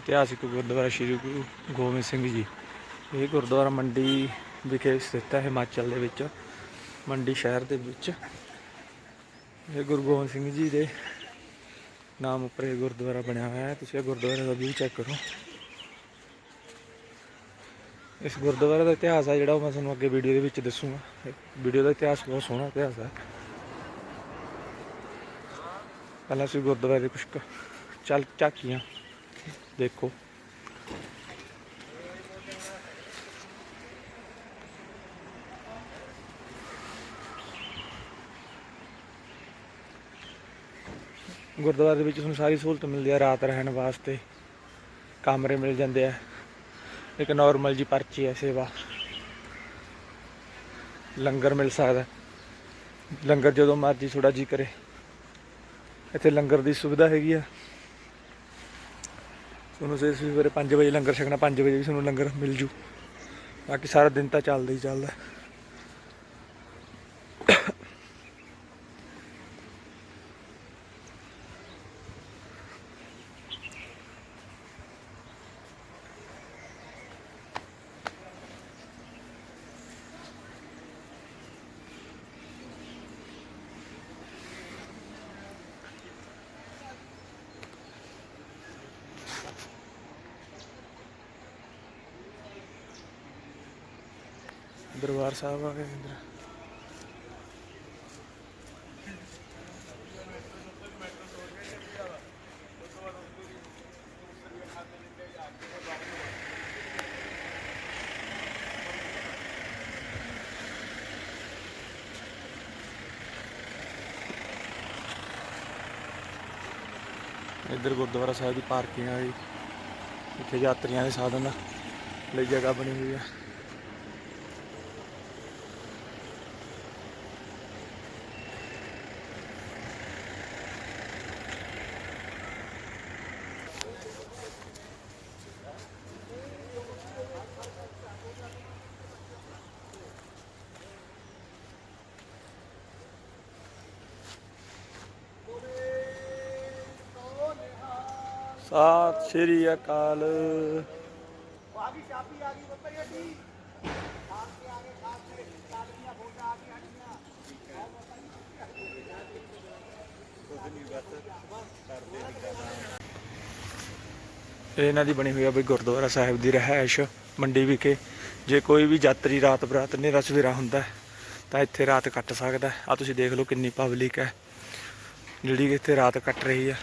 ਇਤਿਹਾਸਿਕ ਗੁਰਦੁਆਰਾ ਸ੍ਰੀ ਗੁਰੂ ਗੋਬਿੰਦ ਸਿੰਘ ਜੀ। ਇਹ ਗੁਰਦੁਆਰਾ ਮੰਡੀ ਵਿਖੇ ਸਥਿਤ ਹੈ ਹਿਮਾਚਲ ਦੇ ਵਿੱਚ, ਮੰਡੀ ਸ਼ਹਿਰ ਦੇ ਵਿੱਚ। ਇਹ ਗੁਰੂ ਗੋਬਿੰਦ ਸਿੰਘ ਜੀ ਦੇ ਨਾਮ ਉੱਪਰ ਇਹ ਗੁਰਦੁਆਰਾ ਬਣਿਆ ਹੋਇਆ ਹੈ। ਤੁਸੀਂ ਇਹ ਗੁਰਦੁਆਰੇ ਦਾ ਵਿਊ ਚੈੱਕ ਕਰੋ। ਇਸ ਗੁਰਦੁਆਰੇ ਦਾ ਇਤਿਹਾਸ ਹੈ ਜਿਹੜਾ ਉਹ ਮੈਂ ਤੁਹਾਨੂੰ ਅੱਗੇ ਵੀਡੀਓ ਦੇ ਵਿੱਚ ਦੱਸੂਗਾ। ਵੀਡੀਓ ਦਾ ਇਤਿਹਾਸ ਬਹੁਤ ਸੋਹਣਾ ਇਤਿਹਾਸ ਹੈ ਪਹਿਲਾਂ ਅਸੀਂ ਗੁਰਦੁਆਰੇ ਦੇ ਕੁਝ ਕੁ ਚੱਲ ਝਾਕੀਆਂ ਦੇਖੋ। ਗੁਰਦੁਆਰੇ ਦੇ ਵਿੱਚ ਤੁਹਾਨੂੰ ਸਾਰੀ ਸਹੂਲਤ ਮਿਲਦੀ ਹੈ ਰਾਤ ਰਹਿਣ ਵਾਸਤੇ। ਕਮਰੇ ਮਿਲ ਜਾਂਦੇ ਆ। ਇੱਕ ਨਾਰਮਲ ਜੀ ਪਰਚੀ ਹੈ ਸੇਵਾ। ਲੰਗਰ ਮਿਲ ਸਕਦਾ। ਲੰਗਰ ਜਦੋਂ ਮਰਜ਼ੀ ਥੋੜਾ ਜੀ ਕਰੇ। ਇੱਥੇ ਲੰਗਰ ਦੀ ਸੁਵਿਧਾ ਹੈਗੀ ਆ। ਤੁਹਾਨੂੰ ਸਵੇਰੇ ਸਵੇਰੇ 5 ਵਜੇ ਲੰਗਰ ਛਕਣਾ 5 ਵਜੇ ਵੀ ਤੁਹਾਨੂੰ ਲੰਗਰ ਮਿਲ ਜੂ। ਬਾਕੀ ਸਾਰਾ ਦਿਨ ਤਾਂ ਚੱਲਦਾ ਹੀ ਚੱਲਦਾ। ਦਰਬਾਰ ਸਾਹਿਬ ਆ ਗਏ ਇੰਦਰ ਇੱਧਰ ਗੁਰਦੁਆਰਾ ਸਾਹਿਬ ਦੀ ਪਾਰਕਿੰਗ ਆ ਜੀ। ਇੱਥੇ ਯਾਤਰੀਆਂ ਦੇ ਸਾਧਨ ਲਈ ਜਗ੍ਹਾ ਬਣੀ ਹੋਈ ਹੈ ਸਤਿ ਸ਼੍ਰੀ ਅਕਾਲ। ਇਹਨਾਂ ਦੀ ਬਣੀ ਹੋਈ ਆ ਬਈ ਗੁਰਦੁਆਰਾ ਸਾਹਿਬ ਦੀ ਰਹਿائش ਮੰਡੀ ਵਿਖੇ। ਜੇ ਕੋਈ ਵੀ ਯਾਤਰੀ ਰਾਤ ਬਰਾਤ ਨੇਰਾ ਸਵੇਰਾ ਹੁੰਦਾ ਤਾਂ ਇੱਥੇ ਰਾਤ ਕੱਟ ਸਕਦਾ ਆ ਤੁਸੀਂ ਦੇਖ ਲਓ ਕਿੰਨੀ ਪਬਲਿਕ ਹੈ। ਜਿਹੜੀ ਇੱਥੇ ਰਾਤ ਕੱਟ ਰਹੀ ਆ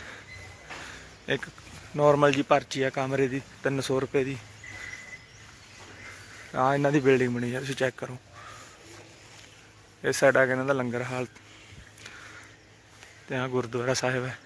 ਇੱਕ ਨਾਰਮਲ ਜੀ ਪਰਚੀ ਆ ਕਮਰੇ ਦੀ 300 ਰੁਪਏ ਦੀ। ਆ ਇਹਨਾਂ ਦੀ ਬਿਲਡਿੰਗ ਬਣੀ ਆ, ਤੁਸੀਂ ਚੈੱਕ ਕਰੋ। ਇਸ ਸਾਈਡ ਆ ਕੇ ਇਹਨਾਂ ਦਾ ਲੰਗਰ ਹਾਲ। ਤੇ ਆ ਗੁਰਦੁਆਰਾ ਸਾਹਿਬ ਹੈ।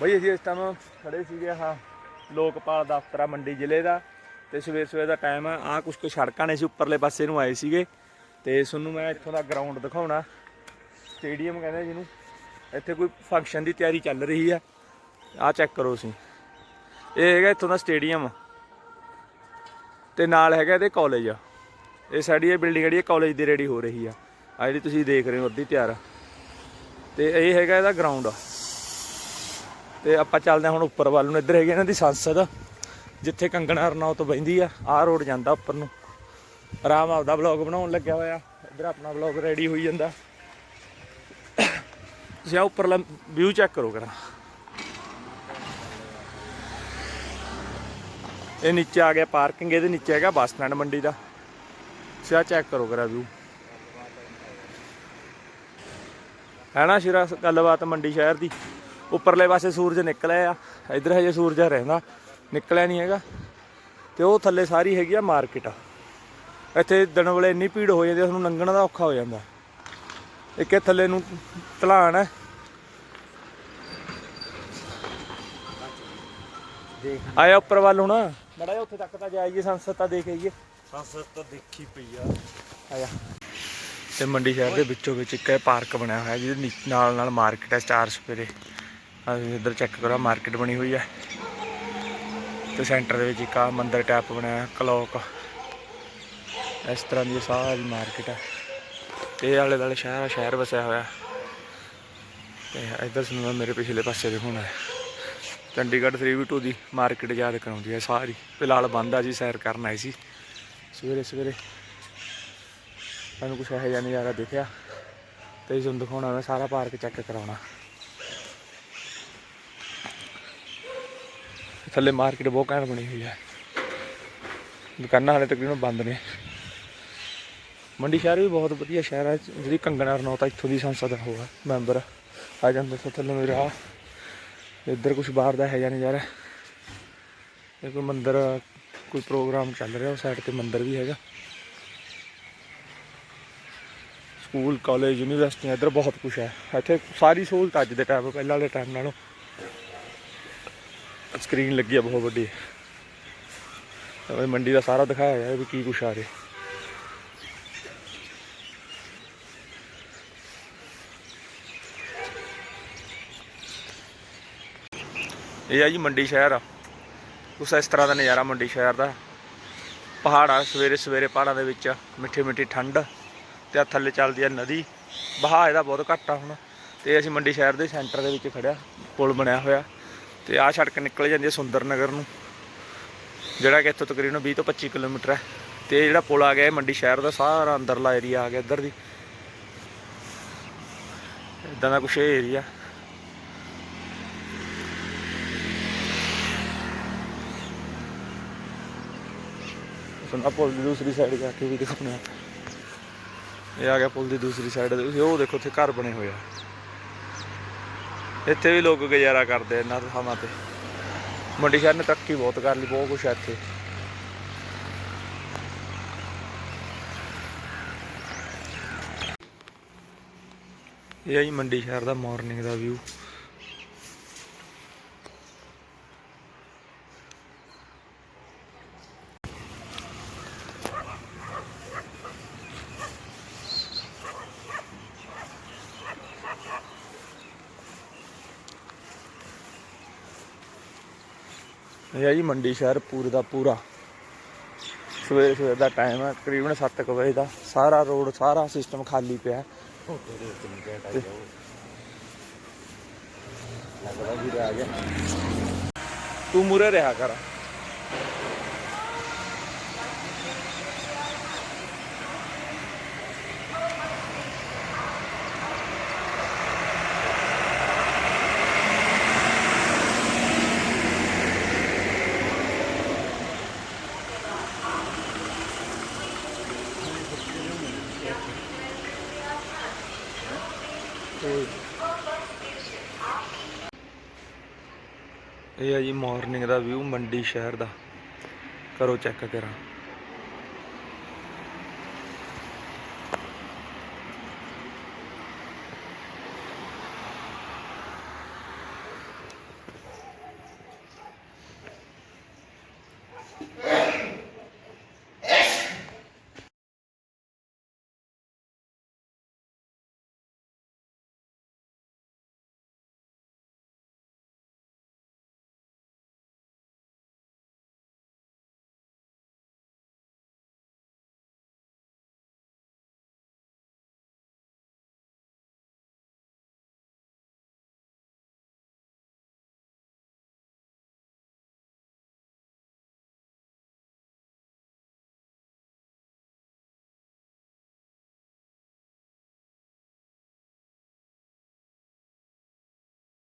ਬਈ ਅਸੀਂ ਇਸ ਟਾਈਮ ਖੜੇ ਸੀਗੇ ਆਹ ਲੋਕਪਾਲ ਦਫ਼ਤਰ ਆ ਮੰਡੀ ਜ਼ਿਲ੍ਹੇ ਦਾ ਤੇ ਸਵੇਰ ਸਵੇਰ ਦਾ ਟਾਈਮ ਆ। ਆ ਕੁਝ ਕੁ ਸੜਕਾਂ ਨੇ ਸੀ ਉੱਪਰਲੇ ਪਾਸੇ ਨੂੰ ਆਏ ਸੀਗੇ ਤੇ ਤੁਹਾਨੂੰ ਮੈਂ ਇੱਥੋਂ ਦਾ ਗਰਾਊਂਡ ਦਿਖਾਉਣਾ। ਸਟੇਡੀਅਮ ਕਹਿੰਦੇ ਜਿਹਨੂੰ। ਇੱਥੇ ਕੋਈ ਫੰਕਸ਼ਨ ਦੀ ਤਿਆਰੀ ਚੱਲ ਰਹੀ ਆ। ਆ ਚੈੱਕ ਕਰੋ ਤੁਸੀਂ। ਇਹ ਹੈਗਾ ਇੱਥੋਂ ਦਾ ਸਟੇਡੀਅਮ ਤੇ ਨਾਲ ਹੈਗਾ ਇਹਦੇ ਕਾਲਜ ਇਹ ਸਾਡੀ ਇਹ ਬਿਲਡਿੰਗ ਜਿਹੜੀ ਹੈ ਕਾਲਜ ਦੀ ਰੈਡੀ ਹੋ ਰਹੀ ਆ। ਆ ਜਿਹੜੀ ਤੁਸੀਂ ਦੇਖ ਰਹੇ ਹੋ, ਅੱਧੀ ਤਿਆਰ ਆ। ਤੇ ਇਹ ਹੈਗਾ ਇਹਦਾ ਗਰਾਊਂਡ ਆ। ਤੇ ਆਪਾਂ ਚੱਲਦੇ ਹਾਂ ਹੁਣ ਉੱਪਰ ਵੱਲ ਨੂੰ। ਇੱਧਰ ਹੈਗੀ ਇਹਨਾਂ ਦੀ ਸੰਸਦ, ਜਿੱਥੇ ਕੰਗਣਾ ਰਣੌਤ ਬੈਂਦੀ ਆ। ਆਹ ਰੋਡ ਜਾਂਦਾ ਉੱਪਰ ਨੂੰ। ਆਰਾਮ ਆਪਦਾ ਬਲੌਗ ਬਣਾਉਣ ਲੱਗਿਆ ਹੋਇਆ। ਇੱਧਰ ਆਪਣਾ ਬਲੌਗ ਰੈਡੀ ਹੋਈ ਜਾਂਦਾ। ਤੁਸੀਂ ਆ ਉੱਪਰਲਾ ਵਿਊ ਚੈੱਕ ਕਰੋ ਕਰਾਂ। ਇਹ ਨੀਚੇ ਆ ਗਿਆ ਪਾਰਕਿੰਗ ਇਹਦੇ ਨੀਚੇ ਹੈਗਾ ਬੱਸ ਸਟੈਂਡ ਮੰਡੀ ਦਾ। ਸਿਆ ਚੈੱਕ ਕਰੋ ਕਰਾ ਵਿਊ ਹੈ ਨਾ ਸ਼ਿਰਾ, ਗੱਲਬਾਤ ਮੰਡੀ ਸ਼ਹਿਰ ਦੀ। ਉੱਪਰਲੇ ਪਾਸੇ ਸੂਰਜ ਨਿਕਲਿਆ ਆ। ਇਧਰ ਹਜੇ ਸੂਰਜ ਰਹਿੰਦਾ ਨਿਕਲਿਆ ਨਹੀਂ ਹੈਗਾ। ਤੇ ਉਹ ਥੱਲੇ ਸਾਰੀ ਹੈਗੀ ਆ ਮਾਰਕੀਟ। ਇੱਥੇ ਦਿਨ ਵੇਲੇ ਇੰਨੀ ਭੀੜ ਹੋ ਜਾਂਦੀ ਆ, ਤੁਹਾਨੂੰ ਲੰਘਣ ਦਾ ਔਖਾ ਹੋ ਜਾਂਦਾ। ਇੱਕ ਇਹ ਥੱਲੇ ਨੂੰ ਢਲਾਣ ਹੈ ਦੇਖ ਆਇਆ ਉੱਪਰ ਵੱਲ ਹੁਣ। ਮੜਾ ਜਾ ਉੱਥੇ ਤੱਕ ਤਾਂ ਜਾਈਏ ਸੰਸਦ ਤਾਂ ਦੇਖ ਆਈਏ। ਸੰਸਦ ਤਾਂ ਦੇਖੀ ਪਈ ਆ। ਆਇਆ। ਤੇ ਮੰਡੀ ਸ਼ਹਿਰ ਦੇ ਵਿੱਚੋਂ ਵਿੱਚ ਇੱਕ ਇਹ ਪਾਰਕ ਬਣਿਆ ਹੋਇਆ ਜਿਹਦੇ ਨਾਲ ਨਾਲ ਮਾਰਕੀਟ ਹੈ ਸਟਾਰ ਸਪੇਰੇ। ਆ ਇੱਧਰ ਚੈੱਕ ਕਰੋ ਮਾਰਕੀਟ ਬਣੀ ਹੋਈ ਹੈ ਤੇ ਸੈਂਟਰ ਦੇ ਵਿੱਚ ਇੱਕ ਆ ਮੰਦਿਰ ਟੈਪ ਬਣਿਆ ਕਲੌਕ ਇਸ ਤਰ੍ਹਾਂ ਦੀ ਸਾਰੀ ਮਾਰਕੀਟ ਹੈ ਤੇ ਆਲੇ ਦੁਆਲੇ ਸ਼ਹਿਰ ਸ਼ਹਿਰ ਵਸਿਆ ਹੋਇਆ। ਤੇ ਇੱਧਰ ਸੁਣੋ, ਮੇਰੇ ਪਿਛਲੇ ਪਾਸੇ ਦਿਖਾਉਣਾ ਹੈ ਚੰਡੀਗੜ੍ਹ 3v2 ਦੀ ਮਾਰਕੀਟ ਯਾਦ ਕਰਾਉਂਦੀ ਹੈ ਸਾਰੀ। ਫਿਲਹਾਲ ਬੰਦ ਆ ਜੀ, ਸੈਰ ਕਰਨ ਆਈ ਸੀ। ਸਵੇਰੇ ਸਵੇਰੇ। ਮੈਨੂੰ ਕੁਛ ਇਹੋ ਜਿਹਾ ਨਜ਼ਾਰਾ ਦਿਖਿਆ। ਤੇ ਤੁਹਾਨੂੰ ਦਿਖਾਉਣਾ, ਮੈਂ ਸਾਰਾ ਪਾਰਕ ਚੈੱਕ ਕਰਾਉਣਾ। ਥੱਲੇ ਮਾਰਕੀਟ ਬਹੁਤ ਘੈਂਟ ਬਣੀ ਹੋਈ ਹੈ। ਦੁਕਾਨਾਂ ਹਾਲੇ ਤਕਰੀਬਨ ਬੰਦ ਨੇ। ਮੰਡੀ ਸ਼ਹਿਰ ਵੀ ਬਹੁਤ ਵਧੀਆ ਸ਼ਹਿਰ ਹੈ। ਜਿਹੜੀ ਕੰਗਣਾ ਰਣੌਤ ਇੱਥੋਂ ਦੀ ਸੰਸਦ ਹੋਆ ਮੈਂਬਰ ਆ। ਜਾਂਦੇ ਸੋ ਥੱਲੇ ਮੇਰਾ ਇੱਧਰ ਕੁਝ ਬਾਹਰ ਦਾ ਹੈ ਜਾਂ ਨਜ਼ਾਰਾ। ਇਹ ਕੋਈ ਮੰਦਰ, ਕੋਈ ਪ੍ਰੋਗਰਾਮ ਚੱਲ ਰਿਹਾ ਉਸ ਸਾਈਡ ਤੇ ਮੰਦਰ ਵੀ ਹੈਗਾ। ਸਕੂਲ ਕਾਲਜ ਯੂਨੀਵਰਸਿਟੀਆਂ ਇੱਧਰ ਬਹੁਤ ਕੁਝ ਹੈ। ਇੱਥੇ ਸਾਰੀ ਸਹੂਲਤ ਅੱਜ ਦੇ ਟਾਈਮ ਪਹਿਲਾਂ ਵਾਲੇ ਟਾਈਮ ਨਾਲੋਂ। ਸਕਰੀਨ ਲੱਗੀ ਆ ਬਹੁਤ ਵੱਡੀ। ਉਹ ਮੰਡੀ ਦਾ ਸਾਰਾ ਦਿਖਾਇਆ ਹੋਇਆ ਵੀ ਕੀ ਕੁਛ ਆ ਰਿਹਾ। ਇਹ ਆ ਜੀ ਮੰਡੀ ਸ਼ਹਿਰ ਆ। ਕੁਛ ਇਸ ਤਰ੍ਹਾਂ ਦਾ ਨਜ਼ਾਰਾ ਮੰਡੀ ਸ਼ਹਿਰ ਦਾ। ਪਹਾੜਾਂ ਸਵੇਰੇ ਸਵੇਰੇ ਪਹਾੜਾਂ ਦੇ ਵਿੱਚ ਮਿੱਠੀ ਮਿੱਠੀ ਠੰਡ ਤੇ ਆ ਥੱਲੇ ਚੱਲਦੀ ਆ ਨਦੀ। ਬਹਾਅ ਇਹਦਾ ਬਹੁਤ ਘੱਟ ਆ ਹੁਣ। ਤੇ ਅਸੀਂ ਮੰਡੀ ਸ਼ਹਿਰ ਦੇ ਸੈਂਟਰ ਦੇ ਵਿੱਚ ਖੜਿਆ ਪੁਲ ਬਣਿਆ ਹੋਇਆ। ਤੇ ਆਹ ਸੜਕ ਨਿਕਲ ਜਾਂਦੀ ਹੈ ਸੁੰਦਰ ਨਗਰ ਨੂੰ, ਜਿਹੜਾ ਕਿ ਇੱਥੋਂ ਤਕਰੀਬਨ 20 ਤੋਂ 25 ਕਿਲੋਮੀਟਰ ਹੈ ਤੇ ਜਿਹੜਾ ਪੁਲ ਆ ਗਿਆ, ਇਹ ਮੰਡੀ ਸ਼ਹਿਰ ਦਾ ਸਾਰਾ ਅੰਦਰਲਾ ਏਰੀਆ ਆ ਗਿਆ, ਇੱਧਰ ਦੀ। ਇਦਾਂ ਦਾ ਕੁਛ ਇਹ ਏਰੀਆ ਸੁਣਾ ਪੁਲ ਦੀ ਦੂਸਰੀ ਸਾਈਡ ਜਾ ਕੇ ਵੀ ਦਿਖਾਉਣਾ ਇਹ ਆ ਗਿਆ ਪੁਲ ਦੀ ਦੂਸਰੀ ਸਾਈਡ ਤੁਸੀਂ ਉਹ ਦੇਖੋ, ਉੱਥੇ ਘਰ ਬਣੇ ਹੋਏ ਆ। ਇੱਥੇ ਵੀ ਲੋਕ ਗੁਜ਼ਾਰਾ ਕਰਦੇ ਇਹਨਾਂ ਥਾਵਾਂ ਤੇ। ਮੰਡੀ ਸ਼ਹਿਰ ਨੇ ਤਰੱਕੀ ਬਹੁਤ ਕਰ ਲਈ, ਬਹੁਤ ਕੁਛ ਹੈ ਇੱਥੇ। ਇਹ ਹੈ ਜੀ ਮੰਡੀ ਸ਼ਹਿਰ ਦਾ ਮਾਰਨਿੰਗ ਦਾ ਵਿਊ ਇਹ ਆ ਜੀ ਮੰਡੀ ਸ਼ਹਿਰ ਪੂਰੇ ਦਾ ਪੂਰਾ। ਸਵੇਰੇ ਸਵੇਰ ਦਾ ਟਾਈਮ ਹੈ ਤਕਰੀਬਨ 7:00 ਵਜੇ ਦਾ। ਸਾਰਾ ਰੋਡ ਸਾਰਾ ਸਿਸਟਮ ਖਾਲੀ ਪਿਆ ਫੋਟੋ ਤੂੰ ਮੂਰੇ ਰਿਹਾ ਕਰ। ਇਹ ਹੈ ਜੀ ਮਾਰਨਿੰਗ ਦਾ ਵਿਊ ਮੰਡੀ ਸ਼ਹਿਰ ਦਾ। ਕਰੋ ਚੈੱਕ ਕਰਾਂ।